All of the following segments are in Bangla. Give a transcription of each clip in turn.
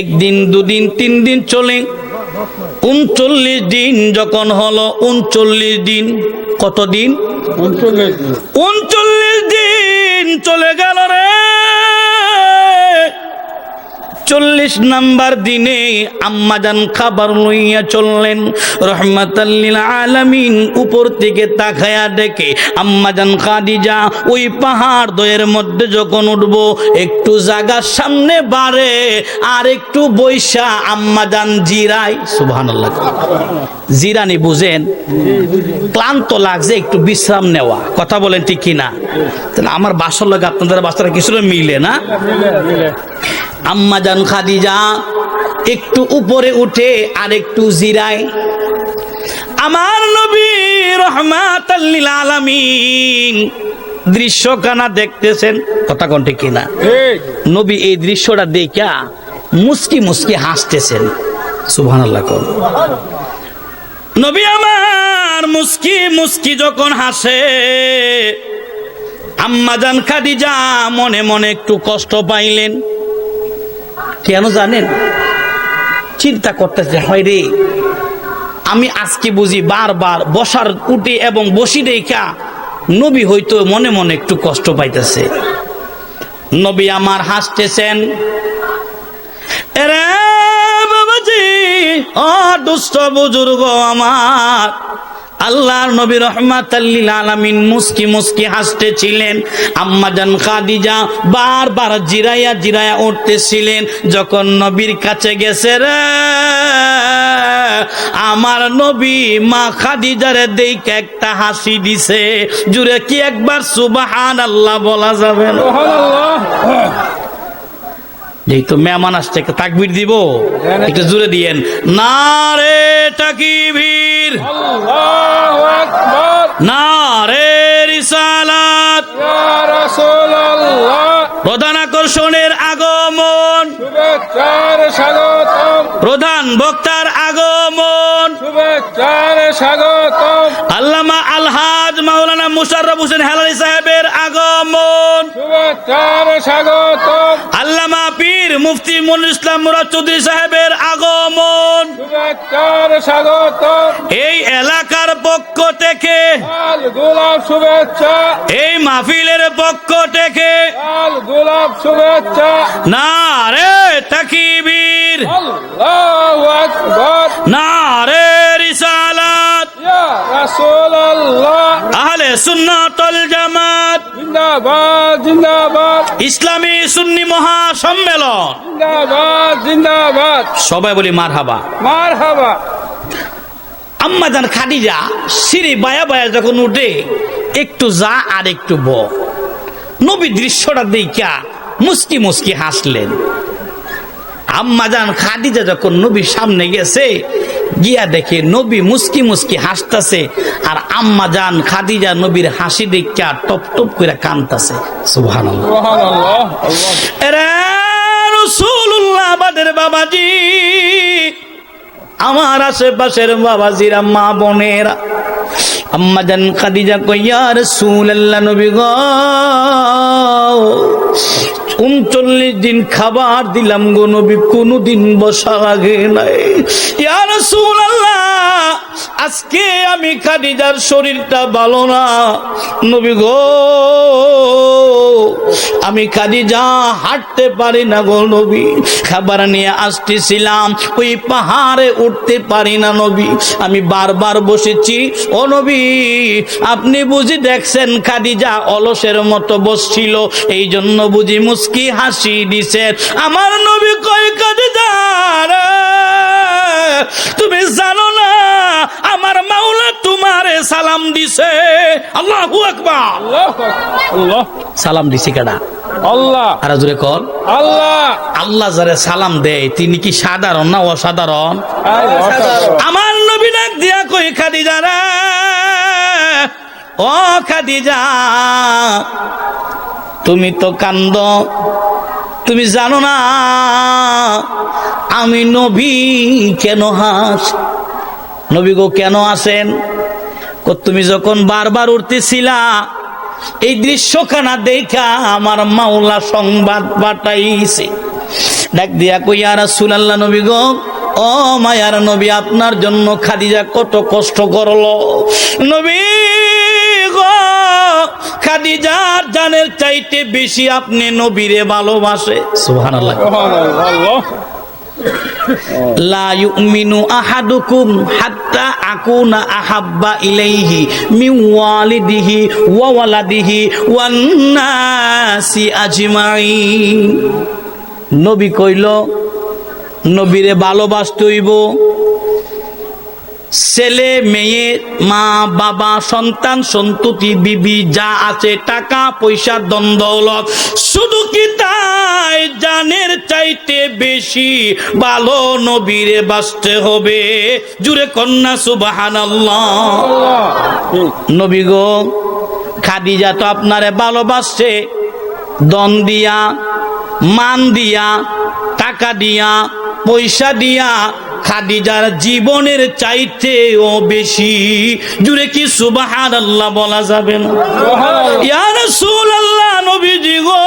একদিন দুদিন তিন দিন চলে। উনচল্লিশ দিন যখন হলো উনচল্লিশ দিন কতদিন উনচল্লিশ দিন। উনচল্লিশ দিন চলে গেল রে। চল্লিশ নাম্বার দিনে আম্মাজান খাবার লইয়া চললেন। রহমাতাল্লিল আলামিন উপর থেকে তাকায়া ডেকে আম্মাজান খাদিজা ওই পাহাড় দয়ের মধ্যে যখন উঠব, একটু জাগার সামনে বাড়ে আর একটু বৈশা আম্মাজান জিরাই সুবহানাল্লাহ। জিরানি বুঝেন? ক্লান্ত লাগছে, একটু বিশ্রাম নেওয়া। কথা বলেন ঠিক কিনা? আমার বাসার লোক আপনাদের বাসাটা কিছুটা মিলে না? আম্মাজান খাদিজা একটু উপরে উঠে আর একটু জিরায়। আমার নবী রহমাতাল্লিল আলামিন দৃশ্যখানা দেখতেছেন কথা কোনটি কিনা? নবী এই দৃশ্যটা দেখা মুস্কি মুস্কি হাসতেছেন সুবহানাল্লাহ কোন। নবী আমার মুস্কি মুস্কি যখন হাসে আম্মাজান খাদিজা মনে মনে একটু কষ্ট পাইলেন। কেন জানেন? চিন্তা করতেছে হয় রে, আমি আজকে বুঝি বারবার বসার উঠে এবং বসি দেখা নবী হয়তো মনে মনে একটু কষ্ট পাইতেছে। নবী আমার হাসতেছেন ও দুষ্ট বুজুর্গ আমার আল্লাহর নবী রহমাতাল্লিল আলামিন মুস্কি মুস্কি হাসতেছিলেন। আম্মাজান খাদিজা বারবার জিরাইয়া জিরাইয়া উঠতেছিলেন যখন নবীর কাছে গেছে রে আমার নবী মা খাদিজারে দেখে একটা হাসি দিছে। জুড়ে কি একবার সুবাহান আল্লাহ বলা যাবে যেহেতু মেহমান আসছে একটা তাকবির দিব। একটু জুড়ে দিয়েন। না রে তাকিবীর প্রধান আকর্ষণের আগমন। প্রধান বক্তার আগমন। আল্লামা আলহাজ মাওলানা মুশারফ হোসেন হেলালি সাহেবের আগমন। আল্লামা পীর মুফতি মনুল ইসলাম মুরাদ চৌধুরী সাহেবের আগমন। স্বাগতম। এই এলাকার পক্ষ থেকে গোলাপ শুভেচ্ছা। এই মাহফিলের পক্ষ থেকে গোলাপ শুভেচ্ছা। না রে তাকিবীর না রে রিসালাত। রাসূলুল্লাহ। আহলে সুন্নাতুল জামাত জিন্দাবাদ জিন্দাবাদ। ইসলামী সুন্নি মহাসম্মেলন। জিন্দাবাদ জিন্দাবাদ। সবাই বলি মার হাবা মারহাবা। মারহাবা। আম্মাজান খাদিজা সিঁড়ি বায়া বায়া যখন উঠে একটু যা আর একটু ব। নবী দৃশ্যটা দেখা মুস্কি মুস্কি হাসলেন। আম্মাজান খাদিজা যখন নবীর সামনে গেছে গিয়া দেখে নবী মুস্কি মুস্কি হাসতাছে আর আম্মাজান খাদিজা নবীর হাসি দেখা টপ টপ করে কানতাছে। আল্লাহ এরা রসুল্লাহ বাদের বাবাজি আমার আশেপাশের বাবাজিরা মা বোনেরা। আম্মা জান খাদিজা কইয়া রসুল্লাহ নবী গ। উনচল্লিশ দিন খাবার দিলাম গো নবী, কোনদিন বসা লাগে নাই। আজকে আমি খাদিজার শরীরটা ভালো না। নবী গো আমি খাদিজা হাঁটতে পারি না গো নবী। খাবার নিয়ে আসতেছিলাম, ওই পাহাড়ে উঠতে পারি না নবী। আমি বারবার বসেছি, ও নবী, আপনি বুঝি দেখছেন খাদিজা অলসের মতো বসছিল এই জন্য বুঝি মুস্কি হাসি দিছে আমার নবী কই খাদিজা সালাম দিছে। আল্লাহু আকবার। আল্লাহ আল্লাহ। সালাম দিছে কেডা? আল্লাহ। আর জোরে কর আল্লাহ। আল্লাহ যারে সালাম দেয় তিনি কি সাধারণ না অসাধারণ। আমার নবী ডাক দিয়া কই খাদিজা রে? ও খাদিজা তুমি তো কান্দ তুমি জানো না আমি নবী কেন হাস? নবী গো কেন আসেন? তুমি যখন বারবার উঠতেছিলা, এই দৃশ্যখানা দেখা আমার মাওলা সংবাদ পাঠাইছে। ডাক দিয়া কইয়া রাসূলুল্লাহ নবী গো, ও মায়ার নবী, আপনার জন্য খাদিজা কত কষ্ট করল। নবী খাদিজার জানের চাইতে বেশি আপনি নবীরে ভালোবাসে। সুবহানাল্লাহ। লা মিন নবী কইল, নবীরে ভালোবাসতে হইব ছেলে, মেয়ে, মা, বাবা, সন্তান, সন্ততি, বিবি, যা আছে টাকা, পয়সা দ্বন্দ্বলত শুধু কি তাই জানের চাইতে বেশি ভালো নবীরে বাঁচতে হবে। জুড়ে কন্যা সুবাহান নবী গো খাদিজা তো আপনারে ভালোবাসছে। দন দিয়া মান দিয়া টাকা দিয়া পয়সা দিয়া খাদিজার জীবনের চাইতেও বেশি। জুড়ে কি সুবাহান আল্লাহ বলা যাবে না? ইয়া আল্লাহ নবীজি গো।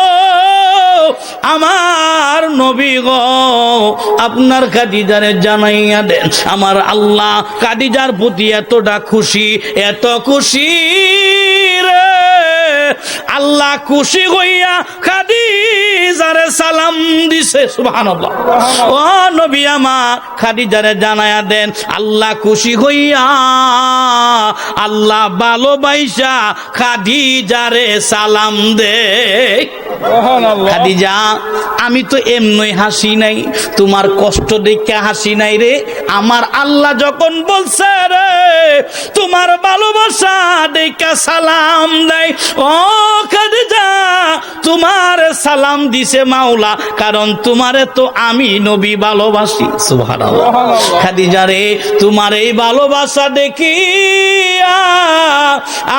আমার নবী গো, আপনার কাদিজারে জানাইয়া দেন। আমার আল্লাহ কাদিজার প্রতি এতটা খুশি, এত খুশি রে। আল্লাহ খুশি হইয়া খাদিজারে সালাম দিছে সুবহানাল্লাহ। ও নবী আমার খাদিজারে জানাইয়া দেন আল্লাহ খুশি হইয়া আল্লাহ ভালোবাইসা খাদিজারে সালাম দে। খাদিজা আমি তো এমনই হাসি নাই তোমার কষ্ট দেখে হাসি নাই রে। আমার আল্লাহ যখন বলছে রে তোমার ভালোবাসা দেখে সালাম দেয়। ও খাদিজা তোমার সালাম দিছে মাওলা কারণ তোমারে তো আমি নবী ভালোবাসি। খাদিজা রে তোমার এই ভালোবাসা দেখি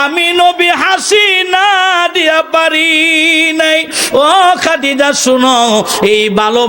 আমি নবী হাসি না দিয়া পারি নাই। ও খাদিজা শুনো এই ভালোবাসা